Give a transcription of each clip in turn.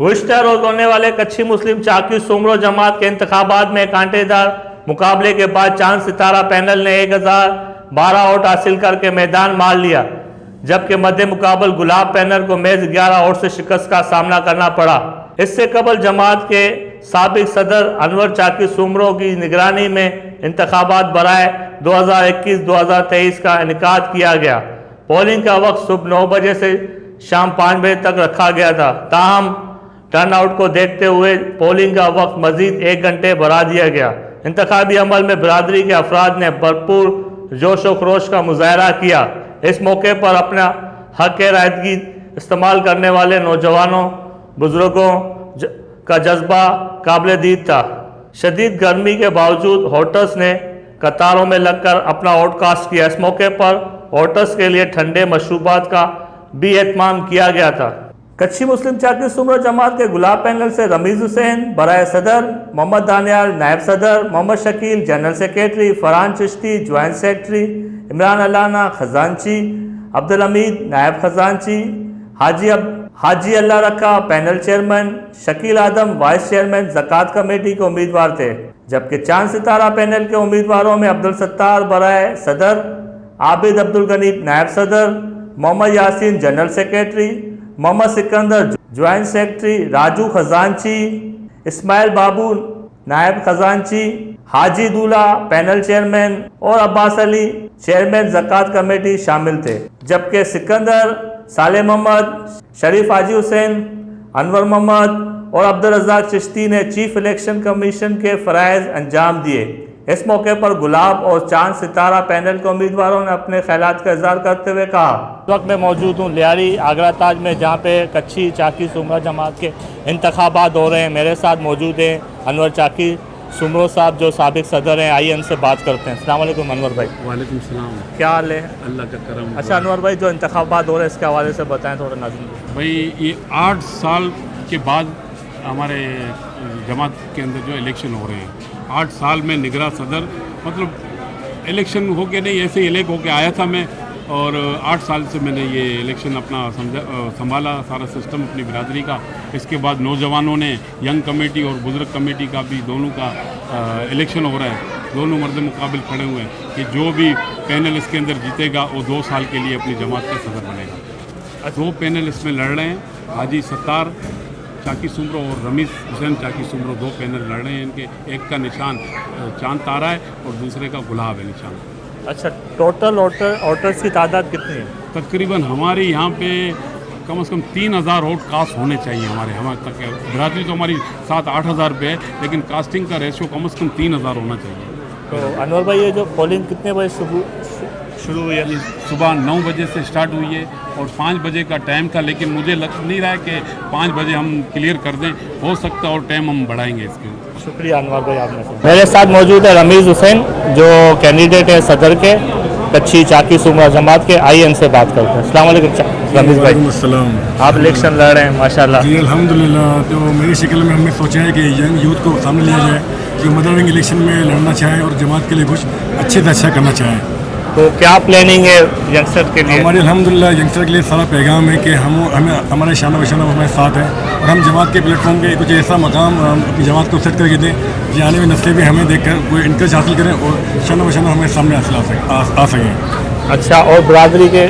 گزشتہ روز ہونے والے کچھی مسلم چاکی سمرو جماعت کے انتخابات میں کانٹے دار مقابلے کے بعد چاند ستارہ پینل نے ایک ہزار بارہ ووٹ حاصل کر کے میدان مار لیا، جبکہ مد مقابل گلاب پینل کو میز گیارہ ووٹ سے شکست کا سامنا کرنا پڑا۔ اس سے قبل جماعت کے سابق صدر انور چاکی سمرو کی نگرانی میں انتخابات برائے دو ہزار اکیس، دو ہزار تیئیس کا انعقاد کیا گیا۔ پولنگ کا وقت صبح نو بجے سے شام پانچ بجے تک رکھا گیا تھا۔ تاہم ٹرن آؤٹ کو دیکھتے ہوئے پولنگ کا وقت مزید ایک گھنٹے بڑھا دیا گیا۔ انتخابی عمل میں برادری کے افراد نے بھرپور جوش و خروش کا مظاہرہ کیا۔ اس موقع پر اپنا حق رائدگی استعمال کرنے والے نوجوانوں، بزرگوں کا جذبہ قابل دید تھا۔ شدید گرمی کے باوجود ہوٹلز نے قطاروں میں لگ کر اپنا آؤٹ کاسٹ کیا۔ اس موقع پر ہوٹلز کے لیے ٹھنڈے مشروبات کا بھی اہتمام کیا گیا تھا۔ کچھی مسلم چاکی سمرو جماعت کے گلاب پینل سے رمیز حسین، برائے صدر محمد دانیال، نائب صدر Muhammad Shakeel, general secretary Farhan Chishti, joint secretary Imran Allana خزانچی، Abdul Hamid نائب خزانچی، حاجی حاجی Allah Rakha panel chairman, Shakeel Adam vice chairman زکوٰۃ کمیٹی کے امیدوار تھے، جبکہ چاند ستارہ پینل کے امیدواروں میں عبدالستار برائے صدر، عابد عبدالغنی نائب صدر، Mohammad Yasin, general secretary Mohammad Sikandar joint secretary Raju خزانچی، Ismail Babu, نائب خزانچی، حاجی دولہ پینل چیئرمین اور عباس علی، چیئرمین زکوٰۃ کمیٹی شامل تھے۔ جبکہ سکندر صالح محمد، شریف حاجی حسین، انور محمد اور عبدالرزاق چشتی نے چیف الیکشن کمیشن کے فرائض انجام دیے۔ اس موقع پر گلاب اور چاند ستارہ پینل کے امیدواروں نے اپنے خیالات کا اظہار کرتے ہوئے کہا۔ اس وقت میں موجود ہوں لیاری آگرہ تاج میں جہاں پہ کچھی چاکی سمرہ جماعت کے انتخابات ہو رہے ہیں۔ میرے ساتھ موجود ہیں انور چاکی سمرو صاحب جو سابق صدر ہیں۔ آئیے ان سے بات کرتے ہیں۔ السلام علیکم انور بھائی۔ وعلیکم السلام۔ کیا حال ہے؟ اللہ کا کرم اچھا انور بھائی جو انتخابات ہو رہے ہیں اس کے حوالے سے بتائیں تھوڑا ناظرین بھائی یہ آٹھ سال کے بعد ہمارے جماعت کے اندر جو الیکشن ہو رہے ہیں۔ آٹھ سال میں نگراں صدر مطلب الیکشن ہو کے نہیں، ایسے ہی الیکٹ ہو کے آیا تھا میں۔ اور آٹھ سال سے میں نے یہ الیکشن اپنا سمجھا، سنبھالا سارا سسٹم اپنی برادری کا۔ اس کے بعد نوجوانوں نے، ینگ کمیٹی اور بزرگ کمیٹی کا بھی دونوں کا الیکشن ہو رہا ہے۔ دونوں مرد مقابل کھڑے ہوئے ہیں کہ جو بھی پینل اس کے اندر جیتے گا، وہ دو سال کے لیے اپنی جماعت کا صدر بنے گا۔ دو پینل اس میں لڑ رہے ہیں، حاجی ستار چاکی سمرو اور رمیز حسین چاکی سمرو دو پینل لڑ رہے ہیں۔ ان کے ایک کا نشان چاند تارا ہے اور دوسرے کا گلاب ہے نشان۔ اچھا ٹوٹل آٹرس کی تعداد کتنی ہے؟ تقریباً ہمارے یہاں پہ کم از کم تین ہزار ووٹ کاسٹ ہونے چاہیے ہمارے ہمارے تک برادری تو ہماری سات آٹھ ہزار پہ ہے لیکن کاسٹنگ کا ریشو کم از کم تین ہزار ہونا چاہیے۔ تو انور بھائی یہ جو پولنگ کتنے بجے شروع شروع ہوئی ہے یہ صبح نو بجے سے سٹارٹ ہوئی ہے اور پانچ بجے کا ٹائم تھا لیکن مجھے لگ نہیں رہا ہے کہ پانچ بجے ہم کلیئر کر دیں ہو سکتا ہے اور ٹائم ہم بڑھائیں گے اس کے شکریہ انور بھائی آپ نے میرے ساتھ موجود ہے رمیز حسین جو کینڈیڈیٹ ہے صدر کے کچھی چاکی سمرہ جماعت کے آئیے ان سے بات کرتے ہیں۔ السلام علیکم رمیز بھائی۔ وعلیکم السلام۔ آپ الیکشن لڑ رہے ہیں ماشاء اللہ جی الحمد للہ تو میری شکل میں ہم نے سوچا ہے کہ ینگ یوتھ کو سامنے لیا جائے جو مدر الیکشن میں لڑنا چاہیں اور جماعت کے لیے کچھ اچھے سے اچھا کرنا چاہیں تو کیا پلاننگ ہے ینگسٹر کے لیے؟ ہمارے الحمد للہ ینگسٹر کے لیے سارا پیغام ہے کہ ہم ہمیں ہمارے شانہ بشانہ ہمارے ساتھ ہیں اور ہم جماعت کے پلیٹ فارم پہ کچھ ایسا مقام اپنی جماعت کو سیٹ کر کے دیں کہ آنے والی نسلیں بھی ہمیں دیکھ کر کوئی انکریج حاصل کریں اور شانہ بشانہ ہمیں سامنے حاصل آ سک- آ- آ سکیں۔ اچھا اور برادری کے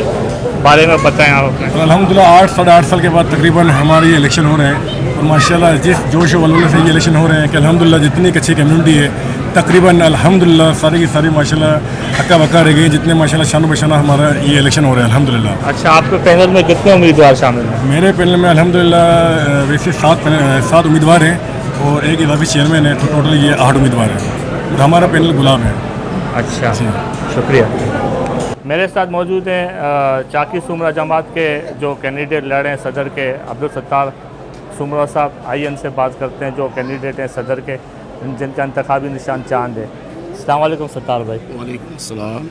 بارے میں بتائیں آپ اپنے۔ اور الحمد للہ آٹھ ساڑھے آٹھ سال کے بعد تقریباً ہمارے یہ الیکشن ہو رہے ہیں اور ماشاء اللہ جس جوش و ولولے سے یہ الیکشن ہو رہے ہیں کہ الحمد للہ جتنی ایک اچھی کمیونٹی ہے تقریباً الحمد للہ ساری کی ساری ماشاء اللہ حکا بکا رہ گئی جتنے ماشاء اللہ شان و بشانہ ہمارا یہ الیکشن ہو رہا ہے الحمد للہ اچھا آپ کے پینل میں کتنے امیدوار شامل ہیں؟ میرے پینل میں الحمد للہ ویسے سات سات امیدوار ہیں اور ایک اضافی چیئرمین ہے تو ٹوٹل یہ آٹھ امیدوار ہیں۔ اور ہمارا پینل گلاب ہے۔ اچھا شکریہ۔ میرے ساتھ موجود ہیں چاکی سمرہ جماعت کے جو کینڈیڈیٹ لڑ رہے ہیں صدر کے عبدالستار سمرہ صاحب۔ آئیے ان سے بات کرتے ہیں جو کینڈیڈیٹ ہیں صدر کے۔ جن کا انتخابی نشان چاند ہے۔ السلام علیکم ستار بھائی۔ وعلیکم السلام۔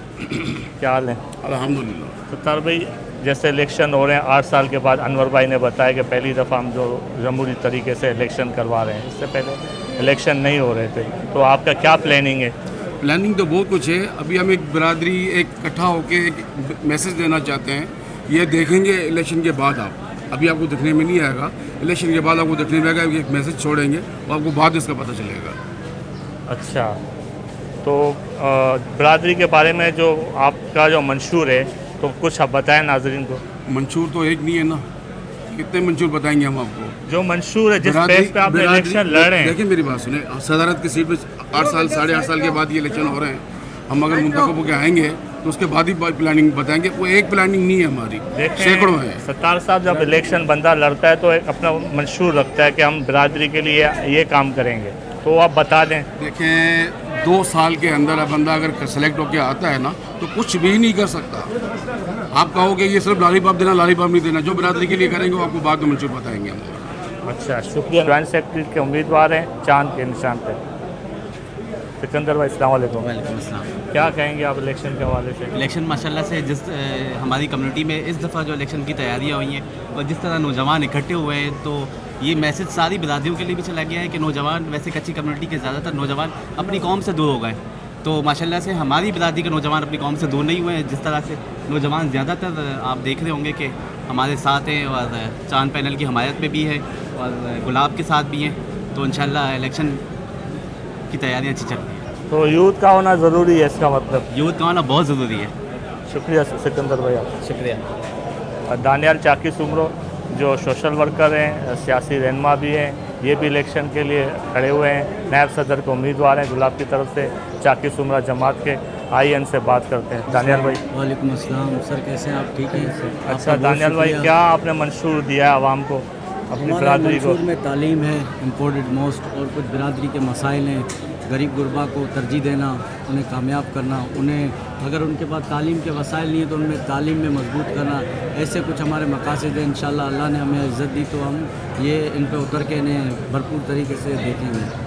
کیا حال ہے؟ الحمد للہ ستار بھائی جیسے الیکشن ہو رہے ہیں آٹھ سال کے بعد انور بھائی نے بتایا کہ پہلی دفعہ ہم جو جمہوری طریقے سے الیکشن کروا رہے ہیں اس سے پہلے الیکشن نہیں ہو رہے تھے۔ تو آپ کا کیا پلاننگ ہے؟ پلاننگ تو بہت کچھ ہے۔ ابھی ہم ایک برادری ایک اکٹھا ہو کے ایک میسج دینا چاہتے ہیں۔ یہ دیکھیں گے الیکشن کے بعد آپ۔ ابھی آپ کو دیکھنے میں نہیں آئے گا۔ الیکشن کے بعد آپ کو دیکھنے میں آئے گا ایک میسج چھوڑیں گے اور آپ کو بعد اس کا پتہ چلے گا۔ اچھا۔ تو برادری کے بارے میں جو آپ کا جو منشور ہے تو کچھ آپ بتائیں ناظرین کو۔ منشور تو ایک نہیں ہے نا۔ کتنے منشور بتائیں گے ہم آپ کو؟ جو منشور ہے جس پیس پہ آپ الیکشن لڑ رہے ہیں۔ دیکھیں میری بات سنیں۔ صدارت کی سیٹ پہ آٹھ سال ساڑھے آٹھ سال کے بعد یہ الیکشن ہو رہے ہیں۔ ہم اگر منتخب ہو کے آئیں گے تو اس کے بعد ہی پلاننگ بتائیں گے۔ وہ ایک پلاننگ نہیں ہے ہماری۔ سینکڑوں ہے ستار صاحب جب الیکشن بندہ لڑتا ہے تو ایک اپنا منشور رکھتا ہے کہ ہم برادری کے لیے یہ کام کریں گے۔ تو آپ بتا دیں۔ دیکھیں دو سال کے اندر بندہ اگر سلیکٹ ہو کے آتا ہے نا تو کچھ بھی نہیں کر سکتا۔ آپ کہو کہ یہ صرف لاری باپ دینا لاری باپ نہیں دینا۔ جو برادری کے لیے کریں گے وہ آپ کو بعد میں منشور بتائیں گے ہم۔ اچھا شکریہ۔ جوائنٹ سیکٹری کے امیدوار ہیں چاند کے نشان پہ۔ سکندر بھائی السلام علیکم۔ وعلیکم السلام۔ کیا کہیں گے آپ الیکشن کے حوالے سے؟ الیکشن ماشاء اللہ سے جس ہماری کمیونٹی میں اس دفعہ جو الیکشن کی تیاریاں ہوئی ہیں اور جس طرح نوجوان اکٹھے ہوئے ہیں تو یہ میسج ساری برادریوں کے لیے بھی چلا گیا ہے کہ نوجوان ویسے کچی کمیونٹی کے زیادہ تر نوجوان اپنی قوم سے دور ہو گئے تو ماشاء اللہ سے ہماری برادری کے نوجوان اپنی قوم سے دور نہیں ہوئے ہیں۔ جس طرح سے نوجوان زیادہ تر آپ دیکھ رہے ہوں گے کہ ہمارے ساتھ ہیں اور چاند پینل کی حمایت میں بھی ہے اور گلاب کے ساتھ بھی ہیں۔ تو انشاءاللہ الیکشن کی تیاری اچھی چل رہی ہے۔ تو یوتھ کا ہونا ضروری ہے اس کا مطلب۔ یوتھ کا ہونا بہت ضروری ہے۔ شکریہ سکندر بھائی شکریہ۔ دانیال چاکی سمرو جو سوشل ورکر ہیں سیاسی رہنما بھی ہیں یہ بھی الیکشن کے لیے کھڑے ہوئے ہیں۔ نائب صدر کے امیدوار ہیں گلاب کی طرف سے چاکی سمرہ جماعت کے آئی ان سے بات کرتے ہیں۔ دانیال بھائی۔ وعلیکم السلام سر کیسے ہیں؟ آپ ٹھیک ہیں؟ اچھا دانیال بھائی کیا آپ نے منشور دیا ہے عوام کو؟ اپنے برادری کو میں تعلیم ہے امپورٹڈ موسٹ اور کچھ برادری کے مسائل ہیں۔ غریب غربا کو ترجیح دینا انہیں کامیاب کرنا انہیں اگر ان کے پاس تعلیم کے وسائل نہیں ہیں تو ان میں تعلیم میں مضبوط کرنا۔ ایسے کچھ ہمارے مقاصد ہیں۔ انشاءاللہ اللہ نے ہمیں عزت دی تو ہم یہ ان پہ اتر کے انہیں بھرپور طریقے سے دیکھیں گے۔